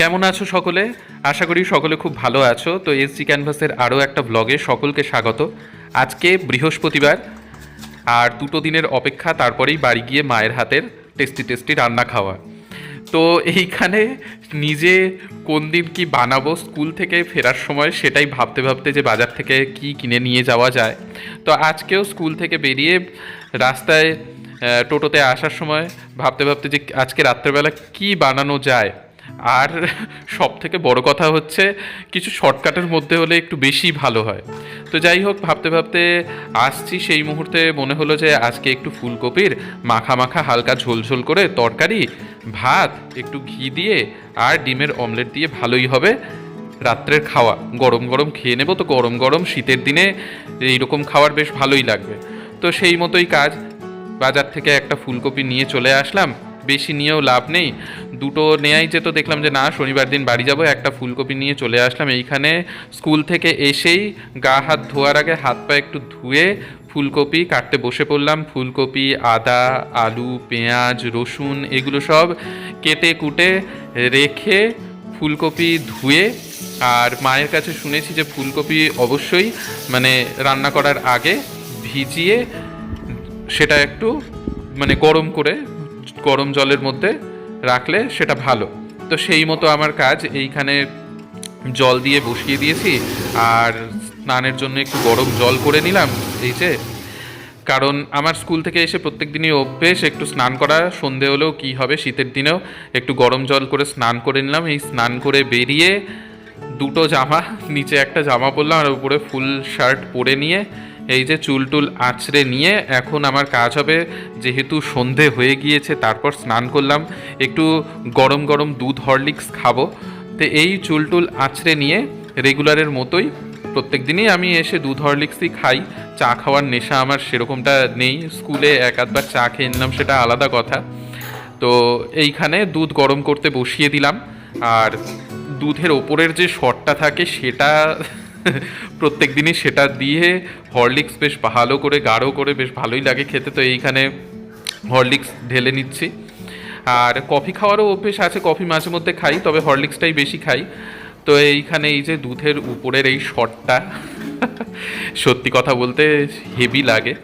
কেমন আছো সকলে? আশা করি সকলে খুব ভালো আছো। তো এসজি ক্যানভাসের আরও একটা ব্লগে সকলকে স্বাগত। আজকে বৃহস্পতিবার, আর দুটো দিনের অপেক্ষা, তারপরেই বাড়ি গিয়ে মায়ের হাতের টেস্টি টেস্টি রান্না খাওয়া। তো এইখানে নিজে কোন দিন কি বানাবো, স্কুল থেকে ফেরার সময় সেটাই ভাবতে ভাবতে যে বাজার থেকে কি কিনে নিয়ে যাওয়া যায়। তো আজকেও স্কুল থেকে বেরিয়ে রাস্তায় টোটোতে আসার সময় ভাবতে ভাবতে যে আজকে রাত্রেবেলা কি বানানো যায় আর সব থেকে বড় কথা হচ্ছে কিছু শর্টকাটের মধ্যে হলে একটু বেশি ভালো হয়। তো যাই হোক, ভাবতে ভাবতে আসছি। সেই মুহূর্তে মনে হলো যে আজকে একটু ফুলকপির মাখা মাখা হালকা ঝোল ঝোল করে তরকারি, ভাত, একটু ঘি দিয়ে আর ডিমের অমলেট দিয়ে ভালোই হবে। রাত্রের খাওয়া, গরম গরম খেয়ে নেব তো গরম গরম শীতের দিনে এইরকম খাওয়ার বেশ ভালোই লাগবে। তো সেই মতোই কাজ, বাজার থেকে একটা ফুলকপি নিয়ে চলে আসলাম। বেশি নিয়েও লাভ নেই। দুটো নেয়াই যেত দেখলাম যে না, শনিবার দিন বাড়ি যাব, একটা ফুলকপি নিয়ে চলে আসলাম। এইখানে স্কুল থেকে এসেই গা হাত ধোয়ার আগে হাত পা একটু ধুয়ে ফুলকপি কাটতে বসে পড়লাম। ফুলকপি, আদা, আলু, পেঁয়াজ, রসুন এগুলো সব কেটে কুটে রেখে ফুলকপি ধুয়ে আর মায়ের কাছে শুনেছি যে ফুলকপি অবশ্যই মানে রান্না করার আগে ভিজিয়ে সেটা একটু মানে গরম করে গরম জলের মধ্যে রাখলে সেটা ভালো। তো সেই মতো আমার কাজ এইখানে জল দিয়ে বসিয়ে দিয়েছি আর স্নানের জন্য একটু গরম জল করে নিলাম এই যে। কারণ আমার স্কুল থেকে এসে প্রত্যেক দিনই অভ্যেস একটু স্নান করা, সন্ধে হলেও কী হবে শীতের দিনেও একটু গরম জল করে স্নান করে নিলাম। এই স্নান করে বেরিয়ে দুটো জামা, নিচে একটা জামা পরলাম আর উপরে ফুল শার্ট পরে নিয়ে এই যে চুল টুল আঁচড়ে নিয়ে এখন আমার কাজ হবে, যেহেতু সন্ধে হয়ে গিয়েছে, তারপর স্নান করলাম, একটু গরম গরম দুধ হরলিক্স খাব। তো এই চুল টুল আঁচড়ে নিয়ে রেগুলারের মতোই প্রত্যেক দিনই আমি এসে দুধ হরলিক্সই খাই, চা খাওয়ার নেশা আমার সেরকমটা নেই, স্কুলে এক আধবার চা খেয়ে নিলাম সেটা আলাদা কথা। তো এইখানে দুধ গরম করতে বসিয়ে দিলাম, আর দুধের ওপরের যে শটটা থাকে সেটা প্রত্যেক দিনই সেটা দিয়ে হরলিক্স বেশ ভালো করে, গাঢ় করে বেশ ভালোই লাগে খেতে। তো এইখানে হরলিক্স ঢেলে নিচ্ছি। আর কফি খাওয়ারও অভ্যেস আছে, কফি মাঝে মধ্যে খাই, তবে হরলিক্সটাই বেশি খাই। তো এইখানে এই যে দুধের উপরের এই শটটা, সত্যি কথা বলতে হেভি লাগে।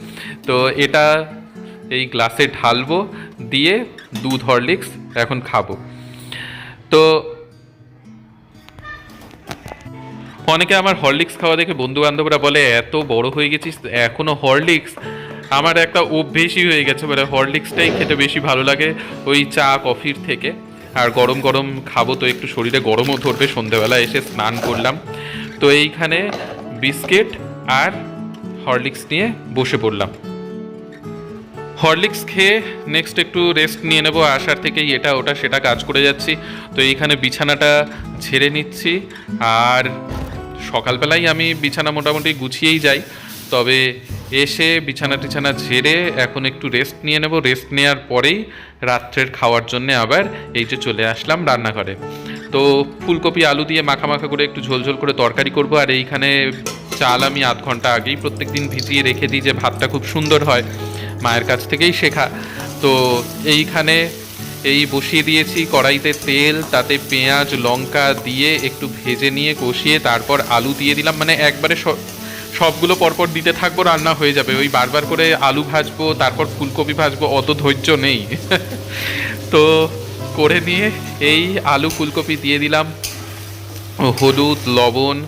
তো এটা এই গ্লাসে ঢালবো, দিয়ে দুধ হরলিক্স এখন খাব। তো অনেকে আমার হরলিক্স খাওয়া দেখে বন্ধু বান্ধবরা বলে, এত বড় হয়ে গেছিস, এখনও হরলিক্স? আমার একটা অভ্যেসই হয়ে গেছে মানে হরলিক্সটাই খেতে বেশি ভালো লাগে ওই চা, কফির থেকে। আর গরম গরম খাব তো, একটু শরীরে গরমও ধরবে, সন্ধেবেলা এসে স্নান করলাম। তো এইখানে বিস্কিট আর হরলিক্স নিয়ে বসে পড়লাম। হরলিক্স খেয়ে নেক্সট একটু রেস্ট নিয়ে নেব, আসার থেকেই এটা ওটা, সেটা কাজ করে যাচ্ছি। তো এইখানে বিছানাটা ঝেড়ে নিচ্ছি। আর সকালবেলায় আমি বিছানা মোটামুটি গুছিয়েই যাই। তবে এসে বিছানা টিছানা ঝেড়ে এখন একটু রেস্ট নিয়ে নেব। রেস্ট নেওয়ার পরেই রাত্রের খাওয়ার জন্য আবার এই যে চলে আসলাম রান্নাঘরে। তো ফুলকপি, আলু দিয়ে মাখা মাখা করে একটু ঝোল ঝোল করে তরকারি করব। আর এইখানে চাল আমি আধ ঘণ্টা আগেই প্রত্যেক দিন ভিজিয়ে রেখে দিই যে ভাতটা খুব সুন্দর হয় মায়ের কাছ থেকেই শেখা। তো এইখানে এই বসিয়ে দিয়েছি কড়াইতে তেল, তাতে পেঁয়াজ, লঙ্কা দিয়ে একটু ভেজে নিয়ে কষিয়ে তারপর আলু দিয়ে দিলাম। মানে একবারে সবগুলো পরপর দিতে থাকব, রান্না হয়ে যাবে। ওই বারবার করে আলু ভাজবো, তারপর ফুলকপি ভাজবো, অত ধৈর্য নেই। তো করে নিয়ে এই আলু ফুলকপি দিয়ে দিলাম। হলুদ, লবণ,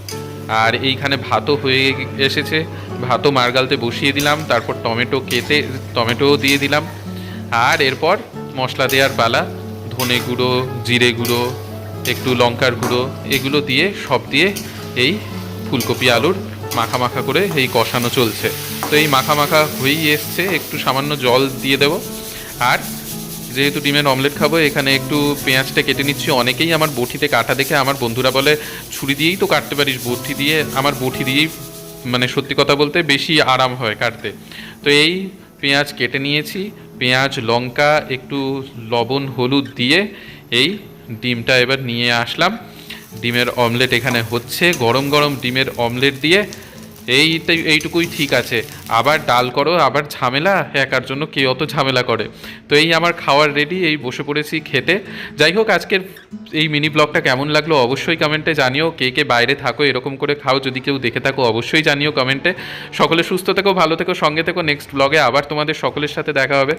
আর এইখানে ভাতও হয়ে এসেছে। ভাতও মারগালতে বসিয়ে দিলাম। তারপর টমেটো কেটে, টমেটোও দিয়ে দিলাম। আর এরপর মশলা দেওয়ার পালা, ধনে গুঁড়ো, জিরে গুঁড়ো, একটু লঙ্কার গুঁড়ো, এগুলো দিয়ে, সব দিয়ে এই ফুলকপি আলুর মাখা মাখা করে এই কষানো চলছে। তো এই মাখা মাখা হয়েই এসছে, একটু সামান্য জল দিয়ে দেবো। আর যেহেতু ডিমের অমলেট খাব, এখানে একটু পেঁয়াজটা কেটে নিচ্ছি। অনেকেই আমার বটিতে কাটা দেখে আমার বন্ধুরা বলে, ছুরি দিয়েই তো কাটতে পারিস, বটি দিয়ে, আমার বটি দিয়েই মানে সত্যি কথা বলতে বেশি আরাম হয় কাটতে। তো এই পেঁয়াজ কেটে নিয়েছি পেঁয়াজ, লঙ্কা, একটু লবণ, হলুদ দিয়ে এই ডিমটা এবার নিয়ে আসলাম। ডিমের অমলেট এখানে হচ্ছে। গরম গরম ডিমের অমলেট দিয়ে এই এইটুকুই ঠিক আছে। আবার ডাল করো, আবার ঝামেলা, একার জন্য কে অত ঝামেলা করে? তো এই আমার খাওয়ার রেডি এই বসে পড়েছি খেতে। যাই হোক, আজকের এই মিনি ব্লগটা কেমন লাগল অবশ্যই কমেন্টে জানিও। কে কে বাইরে থাকো, এরকম করে খাও। যদি কেউ দেখে থাকো, অবশ্যই জানিও কমেন্টে সকলে সুস্থ থেকো, ভালো থেকো, সঙ্গে থেকো। নেক্সট ব্লগে আবার তোমাদের সকলের সাথে দেখা হবে।